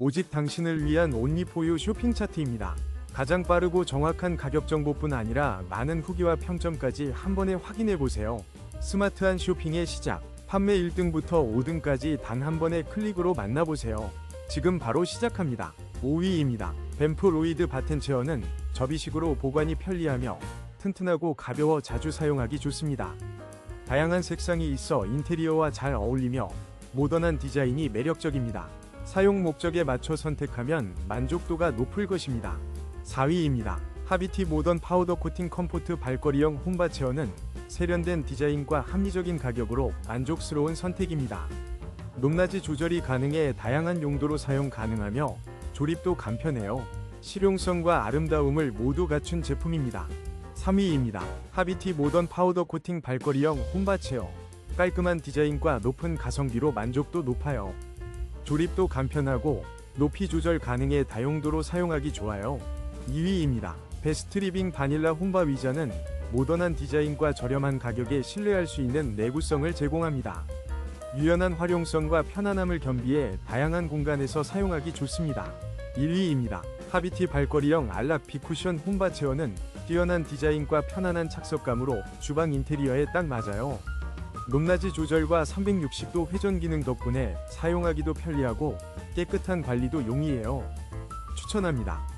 오직 당신을 위한 온리포유 쇼핑 차트입니다. 가장 빠르고 정확한 가격 정보뿐 아니라 많은 후기와 평점까지 한 번에 확인해 보세요. 스마트한 쇼핑의 시작. 판매 1등부터 5등까지 단 한 번의 클릭으로 만나보세요. 지금 바로 시작합니다. 5위입니다. 뱀프 로이드 바텐 체어는 접이식으로 보관이 편리하며 튼튼하고 가벼워 자주 사용하기 좋습니다. 다양한 색상이 있어 인테리어와 잘 어울리며 모던한 디자인이 매력적입니다. 사용 목적에 맞춰 선택하면 만족도가 높을 것입니다. 4위입니다. 하비티 모던 파우더 코팅 컴포트 발걸이형 홈바 체어는 세련된 디자인과 합리적인 가격으로 만족스러운 선택입니다. 높낮이 조절이 가능해 다양한 용도로 사용 가능하며 조립도 간편해요. 실용성과 아름다움을 모두 갖춘 제품입니다. 3위입니다. 하비티 모던 파우더 코팅 발걸이형 홈바 체어. 깔끔한 디자인과 높은 가성비로 만족도 높아요. 조립도 간편하고 높이 조절 가능해 다용도로 사용하기 좋아요. 2위입니다. 베스트 리빙 바닐라 홈바 위자는 모던한 디자인과 저렴한 가격에 신뢰할 수 있는 내구성을 제공합니다. 유연한 활용성과 편안함을 겸비해 다양한 공간에서 사용하기 좋습니다. 1위입니다. 하비티 발걸이형 알락 비쿠션 홈바 체어는 뛰어난 디자인과 편안한 착석감으로 주방 인테리어에 딱 맞아요. 높낮이 조절과 360도 회전 기능 덕분에 사용하기도 편리하고 깨끗한 관리도 용이해요. 추천합니다.